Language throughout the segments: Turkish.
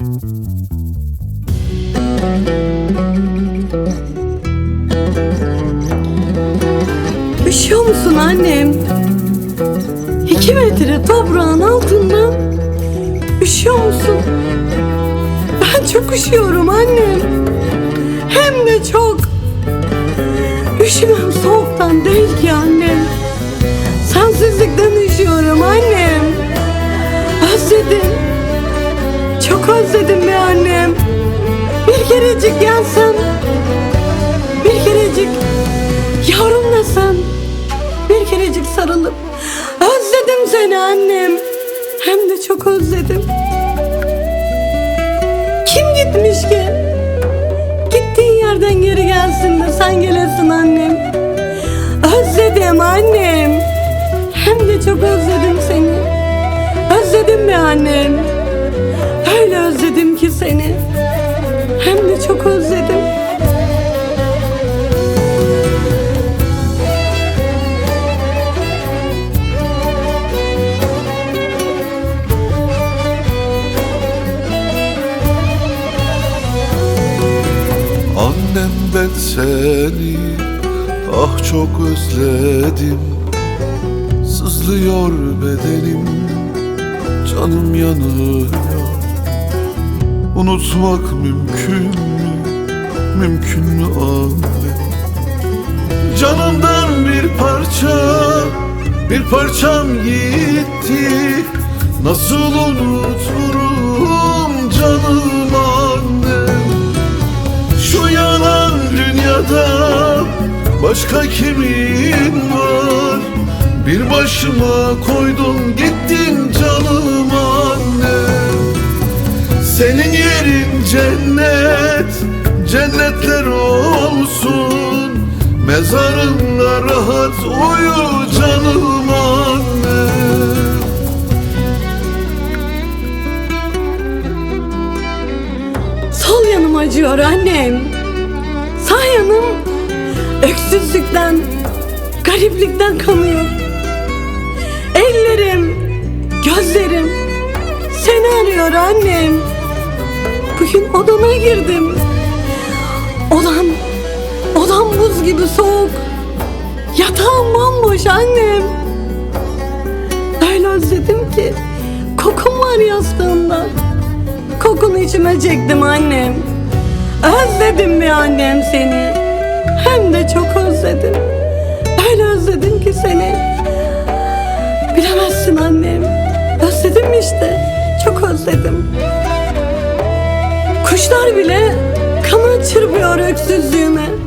Üşüyor musun annem? İki metre toprağın altında üşüyor musun? Ben çok üşüyorum annem. Hem de çok. Üşümem soğuktan değil ki annem. Kerecik gelsem. Bir kerecik yavrum desem. Bir kerecik sarılıp. Özledim seni annem. Hem de çok özledim. Kim gitmiş ki? Gittiğin yerden geri gelsin de sen gelesin annem. Özledim annem. Hem de çok özledim seni. Özledim be annem. Öyle özledim ki seni. Annem ben seni ah çok özledim. Sızlıyor bedenim canım yanıyor. Unutmak mümkün mü? Mümkün mü anne? Canımdan bir parça bir parçam gitti. Nasıl unuturum canım dünyada başka kimin var? Bir başıma koydun gittin canım annem Senin yerin cennet, cennetler olsun Mezarında rahat uyu canım annem Sol yanım acıyor annem. Sağ yanım öksüzlükten, gariplikten kanıyor. Ellerim, gözlerim seni arıyor annem. Bugün odama girdim. Odam, odam buz gibi soğuk. Yatağım bomboş annem. Öyle özledim ki kokun var yastığımda. Kokunu içime çektim annem. Özledim bir annem seni. Hem de çok özledim. Öyle özledim ki seni. Bilemezsin annem. Özledim işte. Çok özledim. Kuşlar bile kanat çırpıyor öksüzlüğüme.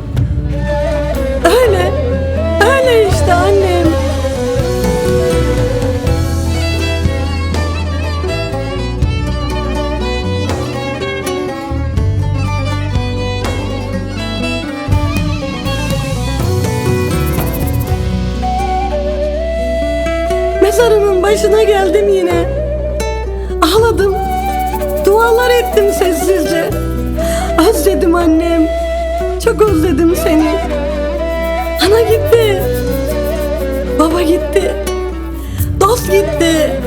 Mezarının başına geldim yine. Ağladım. Dualar ettim sessizce. Özledim annem. Çok özledim seni. Ana gitti. Baba gitti. Dost gitti.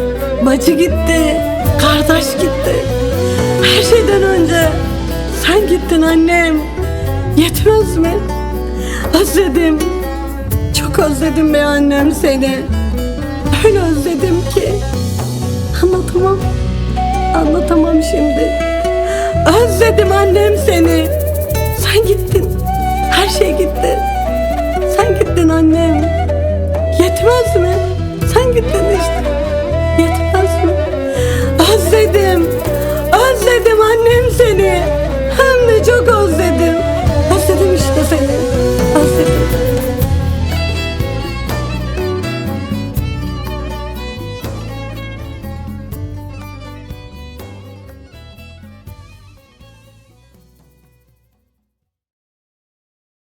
Bacı gitti. Kardeş gitti. Her şeyden önce sen gittin annem. Yetmez mi? Özledim. Çok özledim be annem seni. Öyle özledim ki. Anlatamam. Anlatamam şimdi. Özledim annem seni. Sen gittin. Her şey gitti. Sen gittin annem. Yetmez mi? Sen gittin işte. Yetmez mi? Özledim. Özledim annem seni.